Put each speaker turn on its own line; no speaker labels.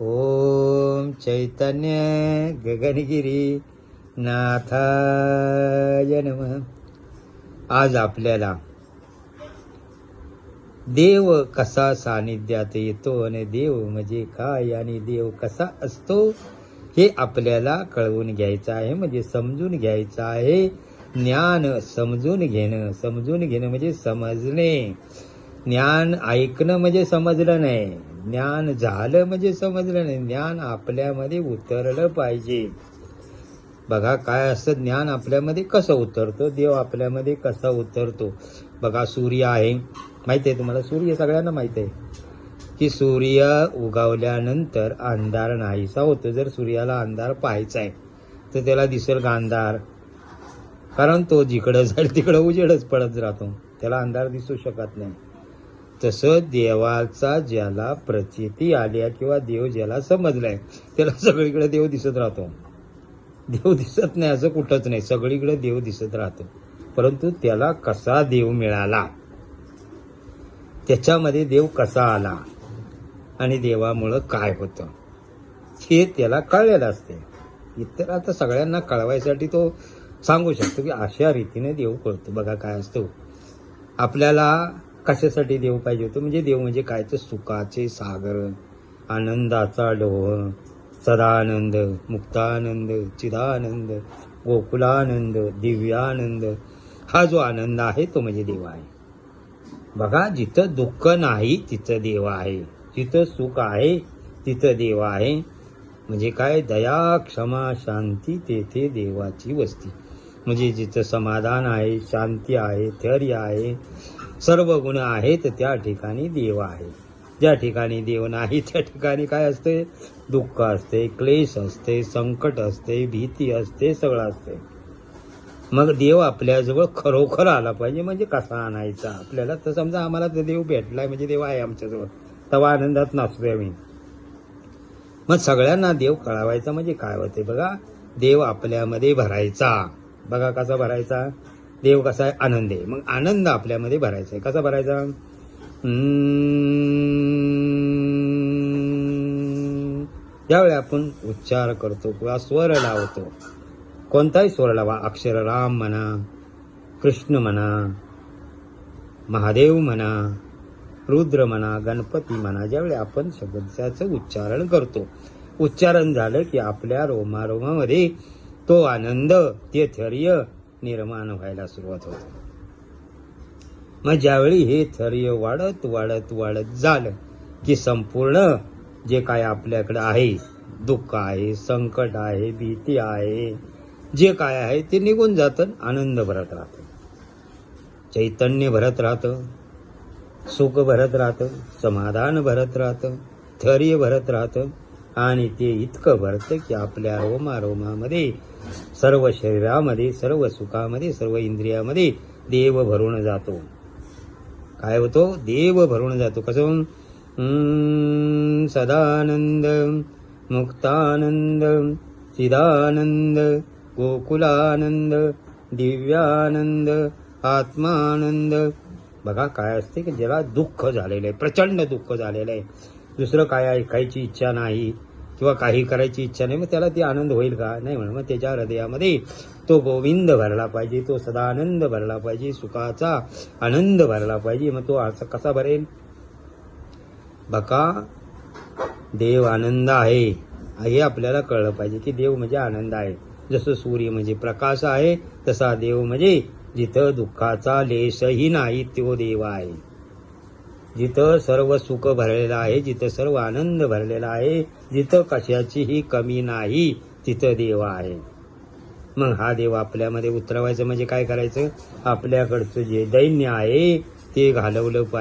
ओम चैतन्य गगनगिरी नाथाय नम. आज आपल्याला देव कसा सानिध्यात येतो आणि देव म्हणजे काय आणि देव कसा असतो हे आपल्याला कळवून घ्यायचं आहे म्हणजे समजून घ्यायचं आहे. ज्ञान समजून घेणं समजून घेणं म्हणजे समजणे. ज्ञान ऐकणं म्हणजे समजलं नाही. ज्ञान झालं म्हणजे समजलं नाही. ज्ञान आपल्यामध्ये उतरलं पाहिजे. बघा काय असतं ज्ञान आपल्यामध्ये कसं उतरतो? देव आपल्यामध्ये कसा उतरतो? बघा सूर्य आहे. माहिती आहे तुम्हाला? सूर्य सगळ्यांना माहीत आहे. की सूर्य उगवल्यानंतर अंधार नाहीसा होतो. जर सूर्याला अंधार पाहायचा आहे तर त्याला दिसेल गांधार कारण तो जिकडं जाईल तिकडं उजेडच पडत राहतो. त्याला अंधार दिसू शकत नाही. तसं देवाचा ज्याला प्रचिती आल्या किंवा देव ज्याला समजलाय त्याला सगळीकडे देव दिसत राहतो. देव दिसत नाही असं कुठंच नाही सगळीकडे देव दिसत राहतो. परंतु त्याला कसा देव मिळाला? त्याच्यामध्ये देव कसा आला? आणि देवामुळं काय होतं? हे त्याला कळलेलं असते. इतर आता सगळ्यांना कळवायसाठी तो सांगू शकतो की अशा रीतीने देव कळतो बघा काय असतो. आपल्याला कशासाठी देव पाहिजे होतं? म्हणजे देव म्हणजे काय? तर सुखाचे सागर आनंदाचा डोह सदानंद मुक्तानंद चिदानंद गोकुलानंद दिव्यानंद. हा जो आनंद आहे तो म्हणजे देव आहे. बघा जिथं दुःख नाही तिथं देव आहे. जिथं सुख आहे तिथं देव आहे. म्हणजे काय? दया क्षमा शांती तेथे देवाची वस्ती. म्हणजे जिथं समाधान आहे शांती आहे धैर्य आहे सर्व गुण आहेत त्या ठिकाणी देव आहे. ज्या ठिकाणी देव नाही त्या ठिकाणी काय असते? दुःख असते क्लेश असते संकट असते भीती असते सगळं असते. मग देव आपल्याजवळ खरोखर आला पाहिजे म्हणजे कसा आणायचा? आपल्याला तर समजा आम्हाला तर देव भेटलाय म्हणजे देव आहे आमच्याजवळ. तेव्हा आनंदात नाचतोय आम्ही. मग सगळ्यांना देव कळावायचा म्हणजे काय होते बघा? देव आपल्यामध्ये भरायचा. बघा कसा भरायचा. देव कसा आहे? आनंद आहे. मग आनंद आपल्यामध्ये भरायचा आहे. कसा भरायचा? ज्यावेळी आपण उच्चार करतो किंवा स्वर लावतो. कोणताही स्वर लावा. अक्षर राम म्हणा कृष्ण म्हणा महादेव म्हणा रुद्र म्हणा गणपती म्हणा ज्यावेळी आपण शब्दाचं उच्चारण करतो. उच्चारण झालं की आपल्या रोमारोमामध्ये तो आनंद ते थैर्य निर्माण व्हायला सुरुवात होते. मग ज्यावेळी हे थैर्य वाढत वाढत वाढत झालं की संपूर्ण जे काय आपल्याकडे आहे दुःख आहे संकट आहे भीती आहे जे काय आहे ते निघून जातं आनंद भरत राहतं. चैतन्य भरत राहतं सुख भरत राहतं समाधान भरत राहतं थैर्य भरत राहतं आणि ते इतकं भरतं की आपल्या रोमारोमामध्ये सर्व शरीरामध्ये सर्व सुखामध्ये सर्व इंद्रियामध्ये देव भरून जातो. काय होतो? देव भरून जातो. कसं? सदानंद मुक्तानंद चिदानंद गोकुलानंद दिव्यानंद आत्मानंद. बघा काय असते की ज्याला दुःख झालेलं आहे प्रचंड दुःख झालेलं आहे. दुसरं काय ऐकायची इच्छा नाही. किंवा काही करायची इच्छा नाही मग त्याला ती आनंद होईल का? नाही म्हणून मग त्याच्या हृदयामध्ये तो गोविंद भरला पाहिजे तो सदानंद भरला पाहिजे सुखाचा आनंद भरला पाहिजे. मग तो असा कसा भरेल? बका देव आनंद आहे. हे आपल्याला कळलं पाहिजे की देव म्हणजे आनंद आहे. जसं सूर्य म्हणजे प्रकाश आहे तसा देव म्हणजे जिथं दुःखाचा लेशही नाही तो देव आहे. जिथं सर्व सुख भरलेलं आहे जिथं सर्व आनंद भरलेला आहे जिथं कशाचीही कमी नाही तिथं देव आहे. मग हा देव आपल्यामध्ये उतरवायचं म्हणजे काय करायचं? आपल्याकडचं जे दैन्य आहे ते घालवलं पाहिजे